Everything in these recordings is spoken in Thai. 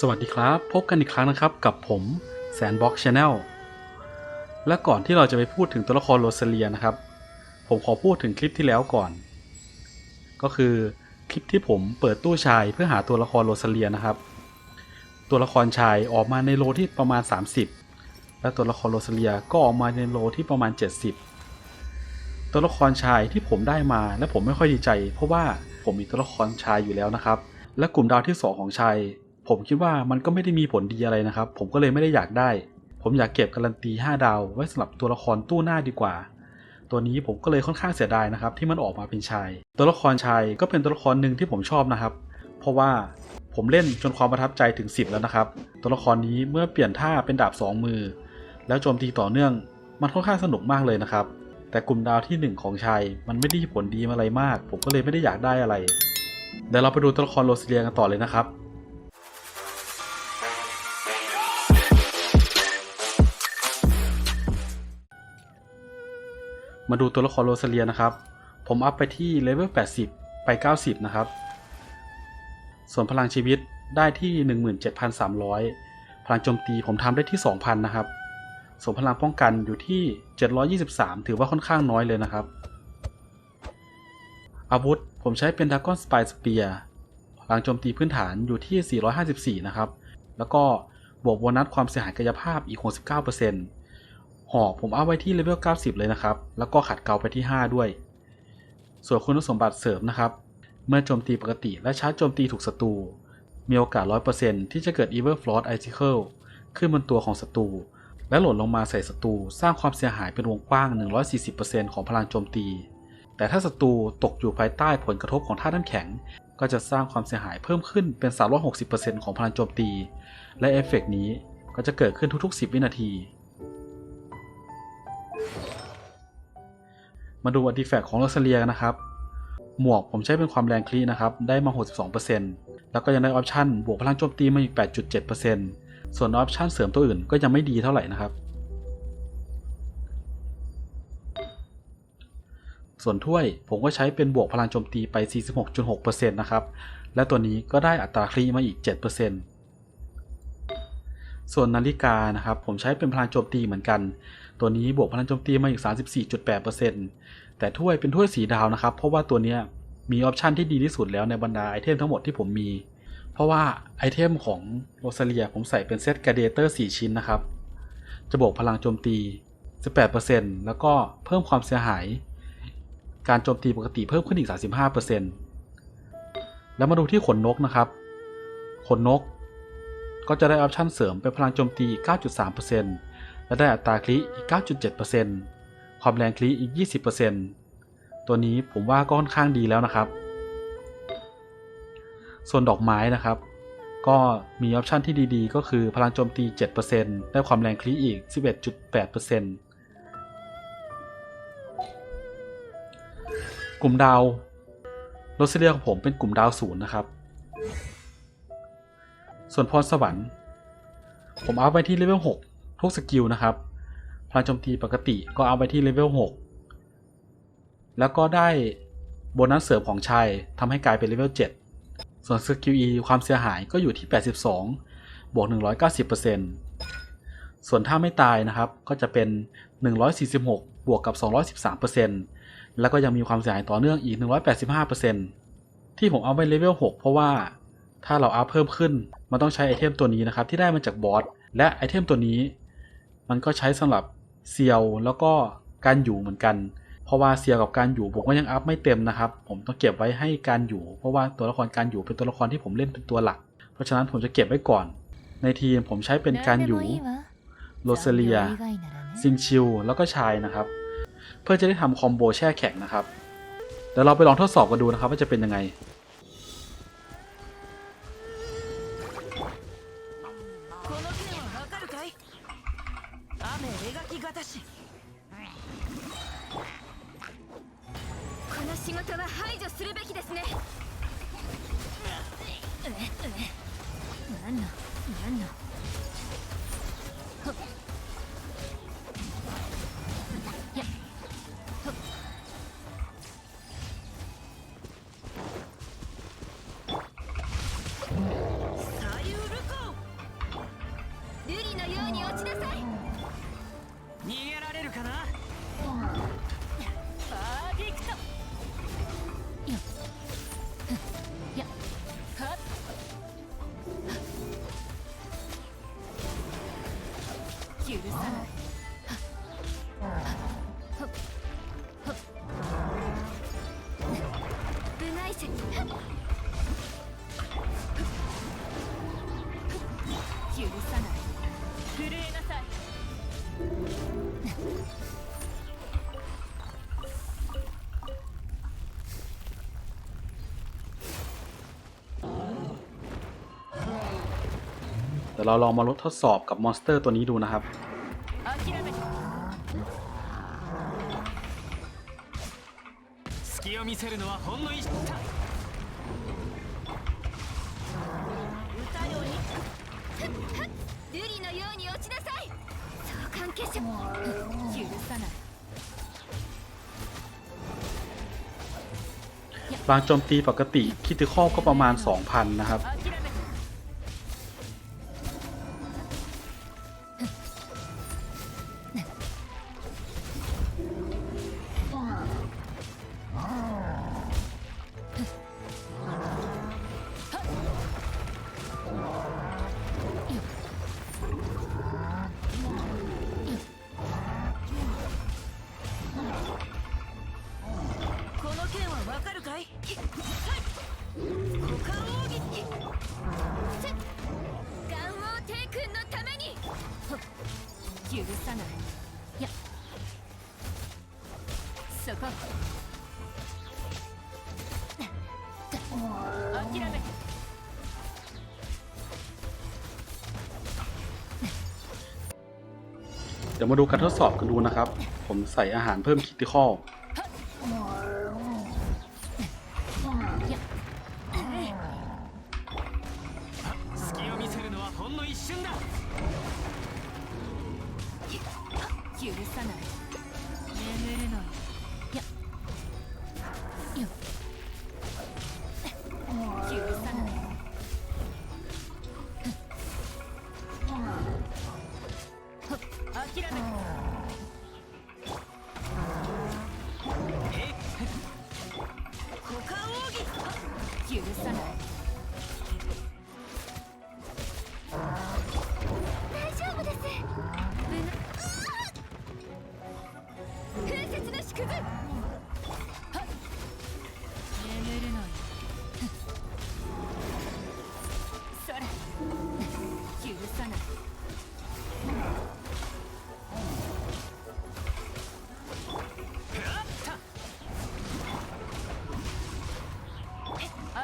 สวัสดีครับ พบกันอีกครั้งนะครับกับผมแสนบ็อกชาแนลและก่อนที่เราจะไปพูดถึงตัวละครโรซาเลียนะครับ ผมขอพูดถึงคลิปที่แล้วก่อน ก็คือคลิปที่ผมเปิดตู้ชายเพื่อหาตัวละครโรซาเลียนะครับ ตัวละครชายออกมาในโลที่ประมาณ 30 และตัวละครโรซาเลียก็ออกมาในโลที่ประมาณ 70 ตัวละครชายที่ผมได้มาและผมไม่ค่อยดีใจ เพราะว่าผมมีตัวละครชายอยู่แล้วนะครับ และกลุ่มดาวที่สองของชาย ผมคิดว่ามันก็ไม่ได้มีผลดีอะไรนะครับ ผมก็เลยไม่ได้อยากได้ ผมอยากเก็บการันตี 5 ดาว ไว้สำหรับตัวละครตู้หน้าดีกว่า ตัวนี้ผมก็เลยค่อนข้างเสียดายนะครับ ที่มันออกมาเป็นชาย ตัวละครชายก็เป็นตัวละครหนึ่งที่ผมชอบนะครับ เพราะว่าผมเล่นจนความประทับใจถึง 10 แล้วนะครับ ตัวละครนี้เมื่อเปลี่ยนท่าเป็นดาบ 2 มือ แล้วโจมตีต่อเนื่อง มันค่อนข้างสนุกมากเลยนะครับ แต่กลุ่มดาวที่ 1 ของชายมันไม่ได้ผลดีอะไรมาก ผมก็เลยไม่ได้อยากได้อะไรเดี๋ยวเราไปดูตัวละครโรซิเลียกันต่อเลยนะครับ มาดูตัวละครโรซาเลียนะครับ ผมอัพไปที่เลเวล 80 ไป 90 นะครับ ส่วนพลังชีวิตได้ที่ 17,300 พลังโจมตีผมทำได้ที่ 2,000 นะครับ ส่วนพลังป้องกันอยู่ที่ 723 ถือว่าค่อนข้างน้อยเลยนะครับ อาวุธผมใช้เป็นดากอนสไปสเปียร์พลังโจมตีพื้นฐานอยู่ที่ 454 นะครับ แล้วก็บวกโบนัสความเสียหายกายภาพอีก 69% หอกผมเอาไว้ที่เลเวล 90 เลยนะครับ แล้วก็ขัดเกลาไปที่ 5 ด้วย ส่วนคุณสมบัติเสริมนะครับ เมื่อโจมตีปกติและชาร์จโจมตีถูกศัตรู มีโอกาส 100%ที่จะเกิด Evil Frost Icicle ขึ้นบนตัวของศัตรู และหล่นลงมาใส่ศัตรู สร้างความเสียหายเป็นวงกว้าง 140%ของพลังโจมตี แต่ถ้าศัตรูตกอยู่ภายใต้ผลกระทบของธาตุน้ำแข็ง ก็จะสร้างความเสียหายเพิ่มขึ้นเป็น 360%ของพลังโจมตี และเอฟเฟกต์นี้ก็จะเกิดขึ้นทุกๆ 10 วินาที มาดูอัติแฟกของโรซาเลียกันนะครับ หมวกผมใช้เป็นความแรงคลีนะครับ ได้มา 62%แล้วก็ยังได้ออปชั่นบวกพลังโจมตีมาอีก 8.7%ส่วนออปชั่นเสริมตัวอื่นก็ยังไม่ดีเท่าไหร่นะครับ ส่วนถ้วยผมก็ใช้เป็นบวกพลังโจมตีไป 46.6%นะครับ และตัวนี้ก็ได้อัตราคลีมาอีก 7%ส่วนนาฬิกานะครับผมใช้เป็นพลังโจมตีเหมือนกัน ตัวนี้บวกพลังโจมตีมาอีก 34.8%แต่ถ้วยเป็นถ้วยสีดาวนะครับ เพราะว่าตัวนี้มีออปชันที่ดีที่สุดแล้วในบรรดาไอเทมทั้งหมดที่ผมมี เพราะว่าไอเทมของโรซาเลียผมใส่เป็นเซตก a เดเตอร์4ชิ้นนะครับ จะบวกพลังโจมตี 18%แล้วก็เพิ่มความเสียหาย การโจมตีปกติเพิ่มขึ้นอีก 35%แล้วมาดูที่ขนนกนะครับ ขนนกก็จะได้ออปชันเสริมเป็นพลังโจมตีอีก9.3% และได้อัตราคลิอีก 9.7%ความแรงคลิอีก 20%ตัวนี้ผมว่าก็ค่อนข้างดีแล้วนะครับ ส่วนดอกไม้นะครับ ก็มีออปชันที่ดีๆ ก็คือพลังโจมตี 7%ได้ความแรงคลิอีก 11.8%กลุ่มดาวโรซิเลียของผมเป็นกลุ่มดาวศูนย์นะครับ ส่วนพรสวรรค์ ผมเอาไปที่เลเวล6 ทุกสกิลนะครับพลังโจมตีปกติก็เอาไปที่เลเวล6 แล้วก็ได้โบนัสเสริมของชายทำให้กลายเป็นเลเวล7 ส่วนสกิล E ความเสียหายก็อยู่ที่ 82 บวก 190%ส่วนถ้าไม่ตายนะครับก็จะเป็น 146 บวกกับ 213%แล้วก็ยังมีความเสียหายต่อเนื่องอีก 185%ที่ผมเอาไปเลเวล6 เพราะว่าถ้าเราอัพเพิ่มขึ้น มันต้องใช้ไอเทมตัวนี้นะครับที่ได้มาจากบอสและไอเทมตัวนี้ มันก็ใช้สำหรับเซียวแล้วก็การอยู่เหมือนกัน เพราะว่าเซียวกับการอยู่ผมก็ยังอัพไม่เต็มนะครับ ผมต้องเก็บไว้ให้การอยู่ เพราะว่าตัวละครการอยู่เป็นตัวละครที่ผมเล่นเป็นตัวหลัก เพราะฉะนั้นผมจะเก็บไว้ก่อน ในทีมผมใช้เป็นการอยู่โรเซเลียซิงชิลแล้วก็ชายนะครับ เพื่อจะได้ทำคอมโบแช่แข็งนะครับเดี๋ยวเราไปลองทดสอบกันดูนะครับว่าจะเป็นยังไง 雨描きがたしこの仕事は排除するべきですね。ええ何の何の。ほっ。やほっ。さゆるかに落ちなさい。 許さない震えなさいเดี๋ยวเราลองมาลดทดสอบกับมอนสเตอร์ตัวนี้ดูนะครับ 諦めて隙を見せるのはほんの一瞬 歌ように瑠璃のように落ちなさいそう関係者許さない บางโจมตีปกติคิติคอลก็ประมาณ 2,000 นะครับ 許さないやそこ諦めて เดี๋ยวมาดูการทดสอบกันดูนะครับ ผมใส่อาหารเพิ่มคิติคอล 許さない。眠るのよ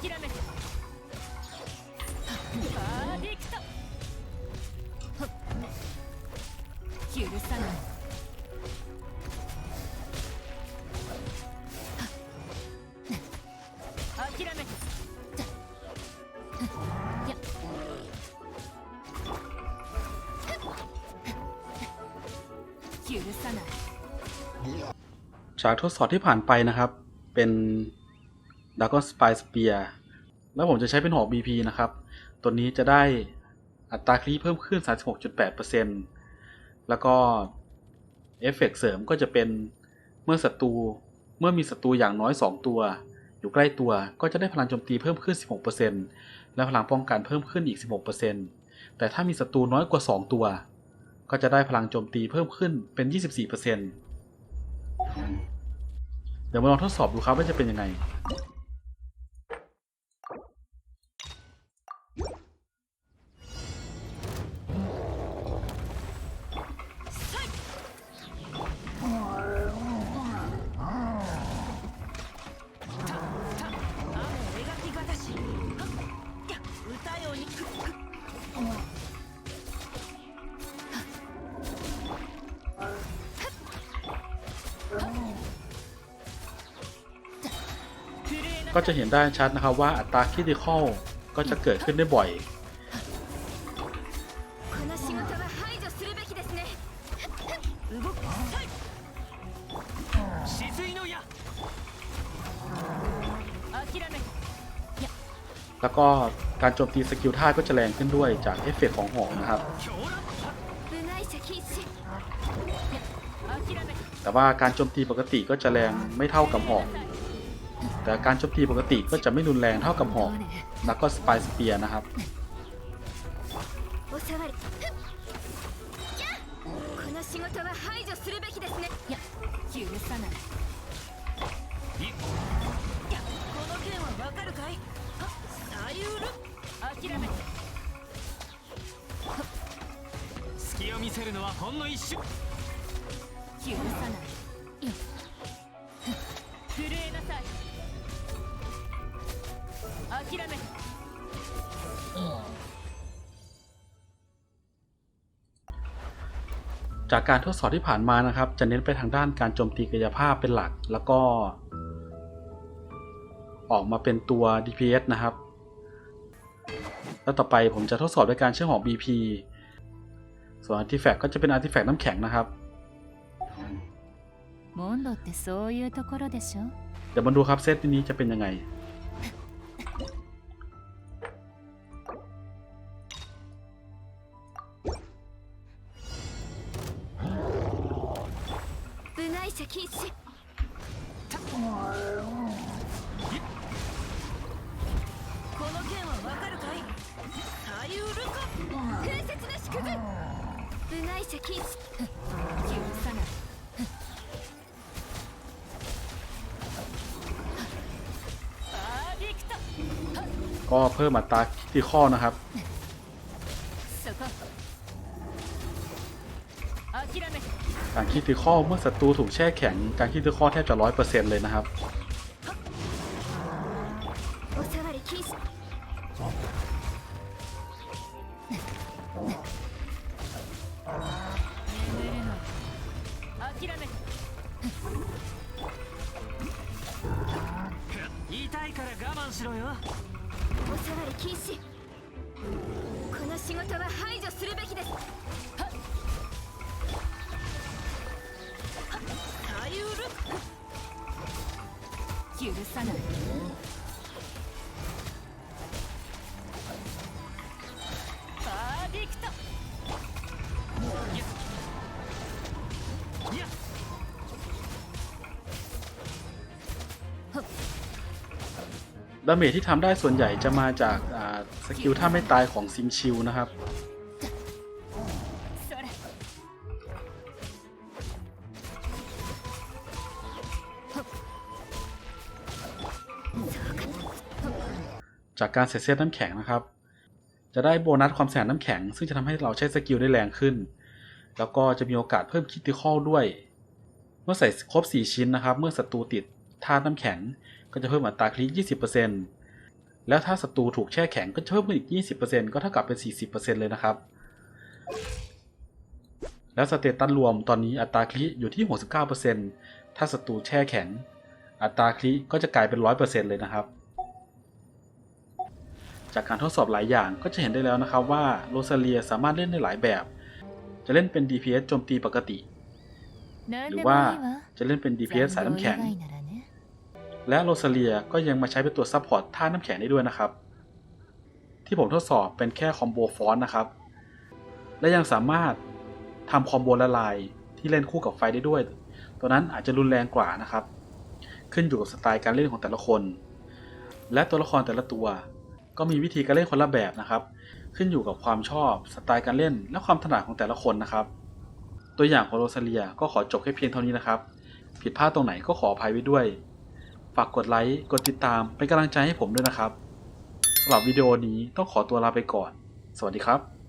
諦めてパーディクト許さない諦めてや 許さない ฉากทดสอบที่ผ่านไปนะครับ เป็น d r a g o n Spy Spear แล้วผมจะใช้เป็นหอก BP นะครับ ตัวนี้จะได้อัตราคลีเพิ่มขึ้น 36.8%แล้วก็เอฟเฟกต์เสริมก็จะเป็นเมื่อศัตรูเมื่อมีศัตรูอย่างน้อย 2 ตัว อยู่ใกล้ตัวก็จะได้พลังโจมตีเพิ่มขึ้น 16%และพลังป้องกันเพิ่มขึ้นอีก 16%แต่ถ้ามีศัตรูน้อยกว่า 2 ตัว ก็จะได้พลังโจมตีเพิ่มขึ้นเป็น 24%เดี๋ยวมาลองทดสอบดูครับว่าจะเป็นยังไง ก็จะเห็นได้ชัดนะครับว่าอัตราคิติคอลก็จะเกิดขึ้นได้บ่อย แล้วก็การโจมตีสกิลท่าก็จะแรงขึ้นด้วยจากเอฟเฟกของหอกนะครับ แต่ว่าการโจมตีปกติก็จะแรงไม่เท่ากับหอก แต่การโจมตีปกติก็จะไม่รุนแรงเท่ากับหอก แล้วก็สปายสเปียร์นะครับ おさわりこの仕事は排除するべきですねいや許さないいやこの件はわかるかいはサイウル諦めて隙を見せるのはほんの一瞬許さない จากการทดสอบที่ผ่านมานะครับ จะเน้นไปทางด้านการโจมตีกายภาพเป็นหลัก แล้วก็ ออกมาเป็นตัว DPS นะครับ แล้วต่อไปผมจะทดสอบด้วยการเชื่อมของ BP ส่วนอาร์ติแฟกต์ก็จะเป็นอาร์ติแฟกต์น้ำแข็งนะครับเดี๋ยวมาดูครับเซตนี้จะเป็นยังไง 部外者禁止この件はわかるかいサイウルか風雪の祝軍部外者禁止許さないパーフェクト ก็เพิ่มอัตราคิติคอนะครับ การคิติคอเมื่อศัตรูถูกแช่แข็ง การคิติคอแทบจะร้อยเปอร์เซ็นต์เลยนะครับ おさわり禁止眠れない諦めて痛いから我慢しろよおさわり禁止この仕事は排除するべきです 許さないパーフェクトいや ดาเมจที่ทำได้ส่วนใหญ่จะมาจากอ่าสกิลท่าไม่ตายของซิมชิลนะครับ จากการเซตเซตน้ำแข็งนะครับ จะได้โบนัสความแสนน้ำแข็ง ซึ่งจะทำให้เราใช้สกิลได้แรงขึ้น แล้วก็จะมีโอกาสเพิ่มคิติคอลด้วย เมื่อใส่ครบ 4 ชิ้นนะครับ เมื่อศัตรูติดธาตุน้ำแข็ง ก็จะเพิ่มอัตราคลิก20%แล้วถ้าศัตรูถูกแช่แข็งก็จะเพิ่มขึ้นอีก 20%ก็เท่ากับเป็น 40%เลยนะครับ แล้วสเตตัสรวมตอนนี้อัตราคลิอยู่ที่ 69%ถ้าศัตรูแช่แข็ง อัตราคลิก็จะกลายเป็น 100%เลยนะครับ จากการทดสอบหลายอย่างก็จะเห็นได้แล้วนะครับว่าโรซาเลียสามารถเล่นได้หลายแบบ จะเล่นเป็น DPS โจมตีปกติ หรือว่าจะเล่นเป็น DPS สายน้ำแข็ง และโรซาเลียก็ยังมาใช้เป็นตัวซัพพอร์ตท่าน้ำแข็งได้ด้วยนะครับ ที่ผมทดสอบเป็นแค่คอมโบฟอนนะครับ และยังสามารถทำคอมโบละลายที่เล่นคู่กับไฟได้ด้วย ตัวนั้นอาจจะรุนแรงกว่านะครับ ขึ้นอยู่กับสไตล์การเล่นของแต่ละคน และตัวละครแต่ละตัว ก็มีวิธีการเล่นคนละแบบนะครับ ขึ้นอยู่กับความชอบสไตล์การเล่น และความถนัดของแต่ละคนนะครับ ตัวอย่างของโรซาเลียก็ขอจบแค่เพียงเท่านี้นะครับ ผิดพลาดตรงไหนก็ขออภัยไว้ด้วย ฝากกดไลค์กดติดตามเป็นกำลังใจให้ผมด้วยนะครับสำหรับวิดีโอนี้ต้องขอตัวลาไปก่อน สวัสดีครับ